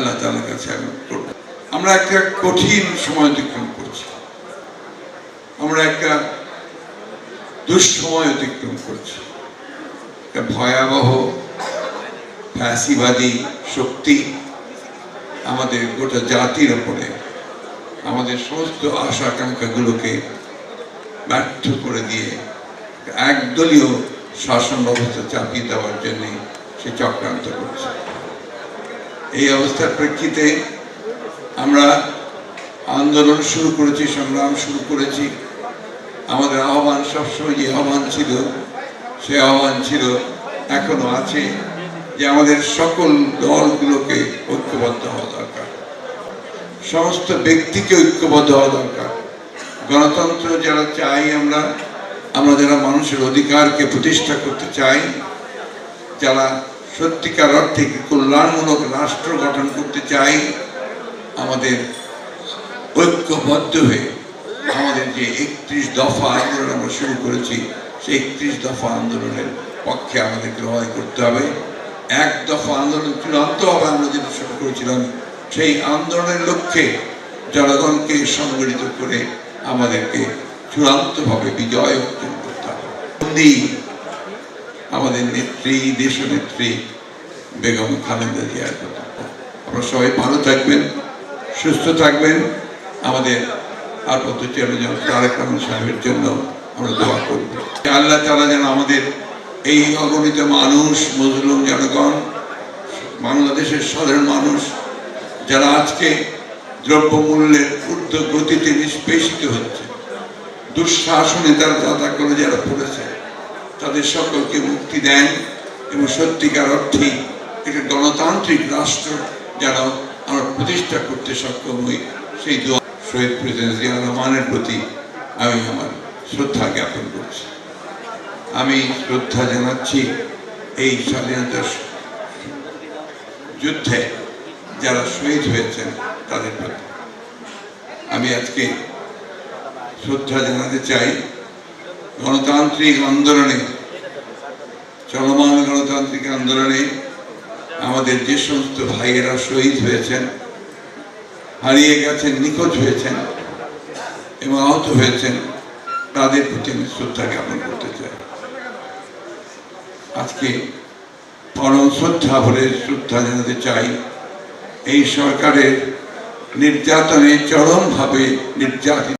আল্লাহ তালার কাছে আমি আমরা একটা কঠিন সময় অতিক্রম করছি। আমরা একটা দুঃসময় অতিক্রম করছি। একটা ভয়াবহ, ফ্যাসিবাদী শক্তি আমাদের গোটা জাতির ওপরে, আমাদের সমস্ত আশা আকাঙ্ক্ষাগুলোকে ব্যর্থ করে দিয়ে একদলীয় শাসন ব্যবস্থা চাপিয়ে দেওয়ার জন্যে সে চক্রান্ত করছে। এই অবস্থার প্রেক্ষিতে আমরা আন্দোলন শুরু করেছি, সংগ্রাম শুরু করেছি। আমাদের আহ্বান সবসময় যে আহ্বান ছিল, সে আহ্বান ছিল, এখনও আছে যে আমাদের সকল দলগুলোকে ঐক্যবদ্ধ হওয়া দরকার। সমস্ত ব্যক্তিকে ঐক্যবদ্ধ হওয়া দরকার। গণতন্ত্র যারা চাই আমরা আমরা যারা মানুষের অধিকারকে প্রতিষ্ঠা করতে চাই, যারা সত্যিকার অর্থে কল্যাণমূলক রাষ্ট্র গঠন করতে চাই, আমাদের ঐক্যবদ্ধ হয়ে আমাদের যে একত্রিশ দফা আন্দোলন আমরা শুরু করেছি, সেই একত্রিশ দফা আন্দোলনের পক্ষে আমাদেরকে লড়াই করতে হবে। এক দফা আন্দোলন চূড়ান্তভাবে আমরা যেটা শুরু করেছিলাম, সেই আন্দোলনের লক্ষ্যে জনগণকে সংগঠিত করে আমাদেরকে চূড়ান্তভাবে বিজয় অর্জন করতে হবে। আমাদের নেত্রী, দেশনেত্রী বেগম খালেদা জিয়ার কথা আপনারা সবাই ভালো থাকবেন, সুস্থ থাকবেন। আমাদের আপাতত চেয়ারম্যান তারেক রহমান সাহেবের জন্য আমরা দোয়া করব। আল্লাহ তালা যেন আমাদের এই অগণিত মানুষ, মজলুম জনগণ, বাংলাদেশের সাধারণ মানুষ, যারা আজকে দ্রব্যমূল্যের ঊর্ধ্ব গতিতে নিষ্পেষিত হচ্ছে, দুঃশাসনে তারা যাতা করে যারা পড়েছে তাদের সকলকে মুক্তি দেন এবং সত্যিকার অর্থে একটা গণতান্ত্রিক রাষ্ট্র যেন আমরা প্রতিষ্ঠা করতে সক্ষম হই, সেই দোয়া শহীদ প্রেসিডেন্ট জিয়া রহমানের প্রতি আমি আমার শ্রদ্ধা জ্ঞাপন করছি। আমি শ্রদ্ধা জানাচ্ছি এই স্বাধীনতা যুদ্ধে যারা শহীদ হয়েছেন তাদের প্রতি। আমি আজকে শ্রদ্ধা জানাতে চাই গণতান্ত্রিক আন্দোলনে, চলমান গণতান্ত্রিক আন্দোলনে আমাদের যে সমস্ত ভাইয়েরা শহীদ হয়েছেন, হারিয়ে গেছেন, নিখোঁজ হয়েছেন এবং আহত হয়েছেন, তাদের প্রতি আমি শ্রদ্ধা জ্ঞাপন করতে চাই। আজকে পরম শ্রদ্ধা ভরে শ্রদ্ধা জানাতে চাই, এই সরকারের নির্যাতনে চরমভাবে নির্যাতিত